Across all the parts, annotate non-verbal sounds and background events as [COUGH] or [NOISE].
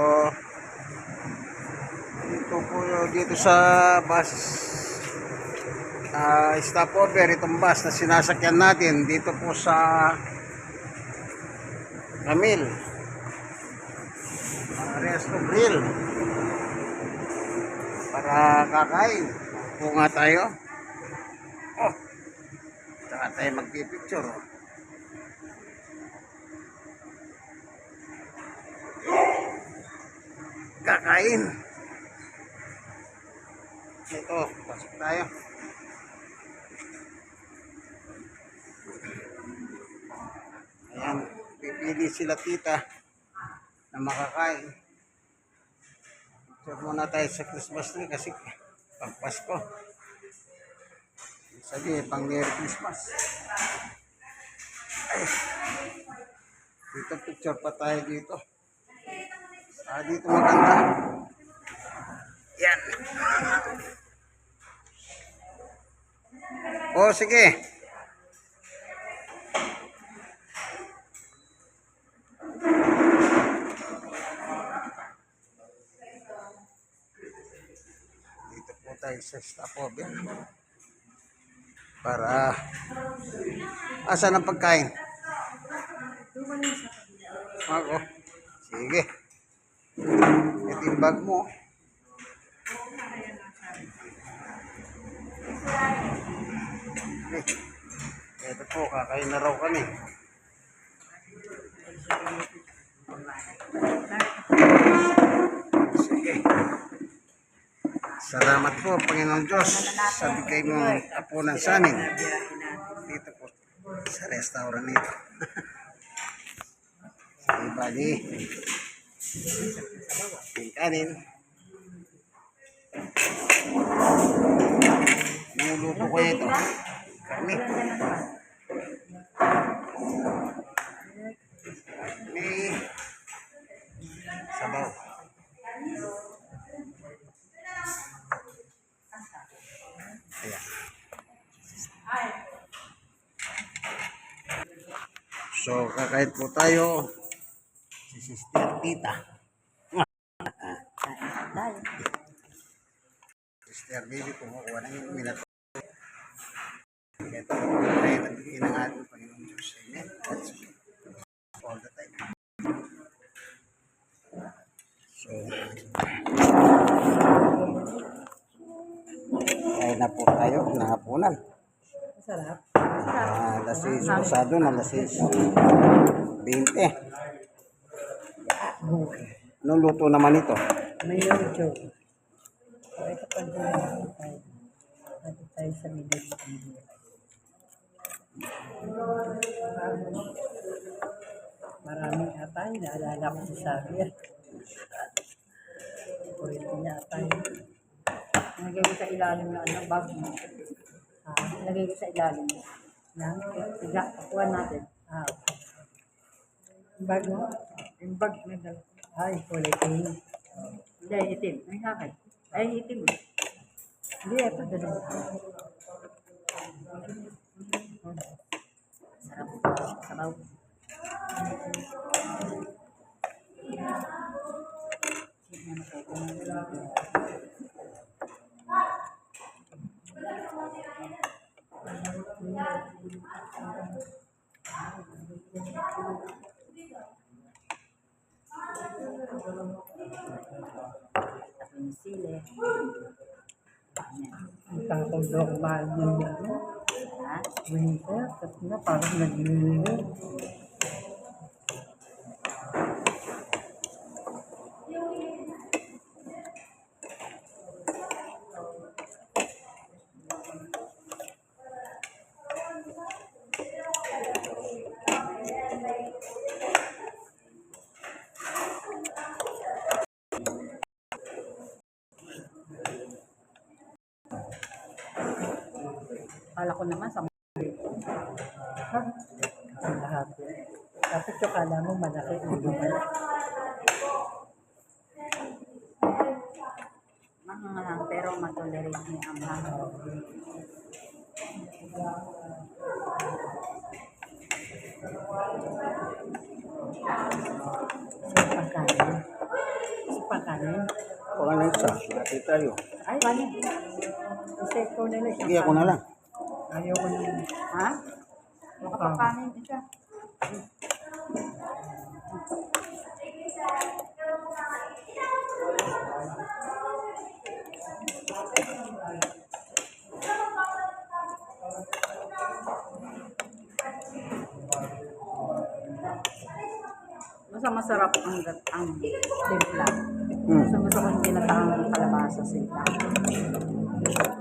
So, dito po dito sa bus. Ah stopover itong bus na sinasakyan natin dito po sa Camille uh, Resto Grill. Para kakain. Po nga tayo. Oh saka tayo magpipicture. oh. Kakain. Ito pasok tayo. Ayan pipili sila tita na makakain. Picture muna tayo sa Christmas tree kasi pang Pasko. Sabi pang Merry Christmas. Ay dito picture pa tayo dito ah dito maganda yan. Oh sige. Dito po tayo sa stopover para asan ang pagkain? Ako. Sige ito yung bag mo Eh, ito po kakain na raw kami sige Salamat po, Panginoon Diyos, sa bigay mong apunan sa amin. Dito po, sa restaurant nito. [LAUGHS] Sige, bali. Yung kanin. Nuluto ko ito. Kami. May sabaw. Ayan. So, kakain po tayo. Si Sister Tita. Sister Baby, kumukuha ng minato. Ito, ay nagbigay ng Panginoon Diyos. Amen. That's all the time. So, kaya na po tayo ng hapunan. Sarap. Ah, lasis pasado na lasis 20. Anong luto naman ito? May YouTube. So, ito pa din natin tayo. Natin tayo sa middle video. Maraming atay. Naalala ko si Xavier. Pwede niya atay. Nilagay ko sa ilalim ng ano, bag mo. Ah, nilagay ko sa ilalim. Yan. Tiga, kukuha natin. Ah, bag mo? Yung bag na dala. Ay, kulay pink. Hindi, itim. Ay, akin. Ay, itim. Hindi, ito dala. Sarap. Sabaw. Tapos yung sili. Ang takong normal yun. Ha? Winter, kasi na parang nagliligo. Kala ko naman sa Ha? Ang lahat. Tapos yung kala mo malaki. Manghang pero matolerate niya ang hangin. Sa pagkain. pangkanin. Kung ano isa, lati tayo. Ay, bali. Kasi ikaw na lang. Sige, ako na lang. Ayoko na. Ha? Makapapanin isa. Basta masarap ang ang timpla. Hmm. Gusto ko yung ginataang kalabasa sila. Ang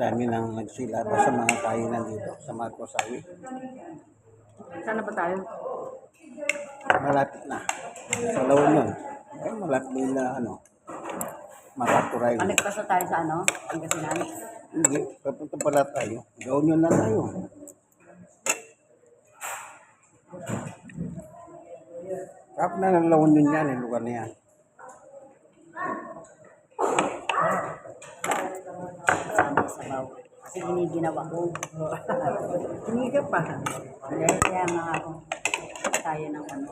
dami nang nagsilaba sa mga kainan dito sa Marcos Highway. Sana ba tayo? Malapit na. Sa lawon yun. Ay, malapit din na ano. Makaturay. Paligtas na tayo sa ano? Pangasinan. Hindi, papunta pala tayo. Gawin yun na tayo. Kap na ng lawon yun yan, yung lugar na yan. Sama sa baw. Kasi giniginawa ko. [LAUGHS] Hindi ka pa. Kaya kaya nga ako. Tayo ng ano.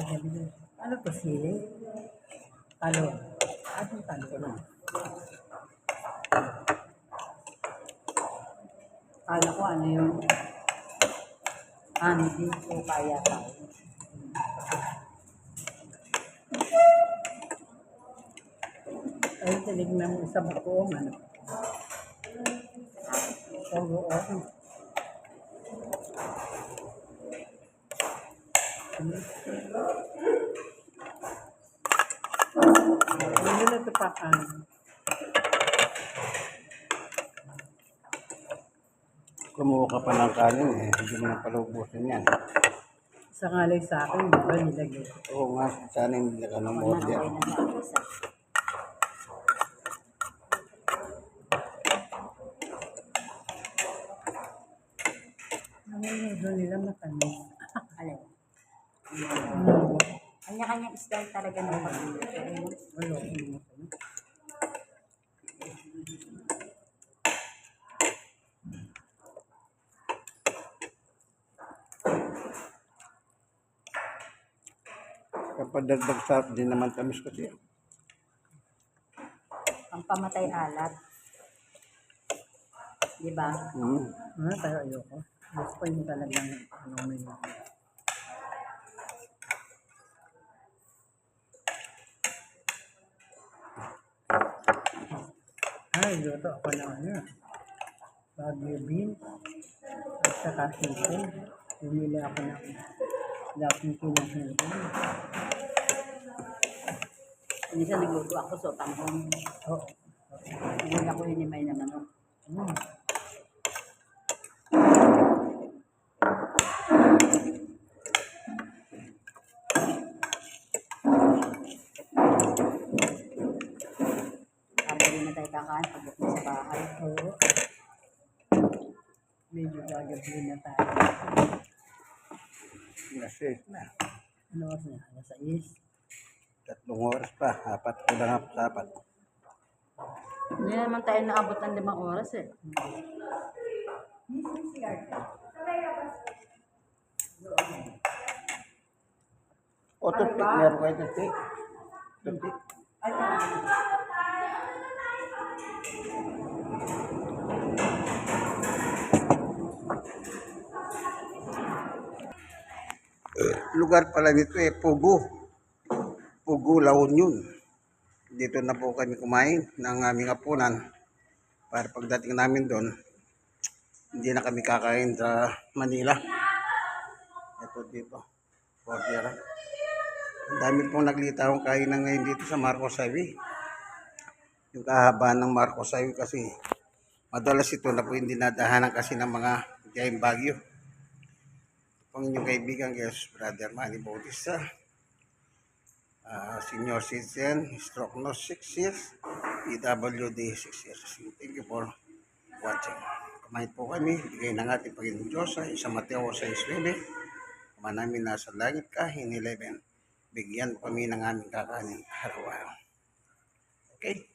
Ano to sili? Talon. Anong talon? Kala ko ano yun. Ano din ko kaya tayo. Ay, tinignan mo sa buong ano. Oo, oo. Hindi na ito pa ano. Kumuha ka pa ng kanin eh. Hindi mo na palubusin yan. Sa ngalay sa akin, di ba nilagay? Oo nga, sana hindi ka ng sa isa. Ano nila matamis? [LAUGHS] Alin? Ano? Kanya-kanya style talaga ng pagluluto. Wala ko naman. Kapag dagdag sa din naman tamis kasi. Ang pamatay alat. Di ba? Mm. Ah, pero ayoko. Gusto ko yung talagang ano may Ay, luto ako ng ano. Baguio beans. At saka sito. Bumili ako ng lapin pinahiro. Minsan nagluto ako sa tanghong. Oo. Hindi ako hinimay na manok. Mm. Tapos hindi na tayo kakain pagdating sa bahay. Oo. Medyo gagabi na tayo. Kasi na. Ano oras na? Alas 6. Tatlong oras pa. Apat ko lang sa apat. Hindi naman tayo naabot ng limang oras eh. O, toothpick. Meron kayo toothpick? Toothpick. Lugar pala nito eh, Pugo. Pugo, La Union. dito na po kami kumain ng aming apunan para pagdating namin doon, hindi na kami kakain sa Manila. Ito dito. Order. Ang dami pong naglitawang kainan ngayon dito sa Marcos Highway. Yung kahabaan ng Marcos Highway kasi madalas ito na po hindi nadahanan kasi ng mga biyayang bagyo. Ang inyong kaibigan, guys, Brother Manny Bautista. Ah, senior citizen, stroke no 6 years, PWD 6 years. Thank you for watching. Kumain po kami, bigay ng ating Panginoon Diyos sa isang Mateo 6.9. Kumain namin nasa langit ka, in 11. Bigyan kami ng aming kakanin araw-araw. Okay?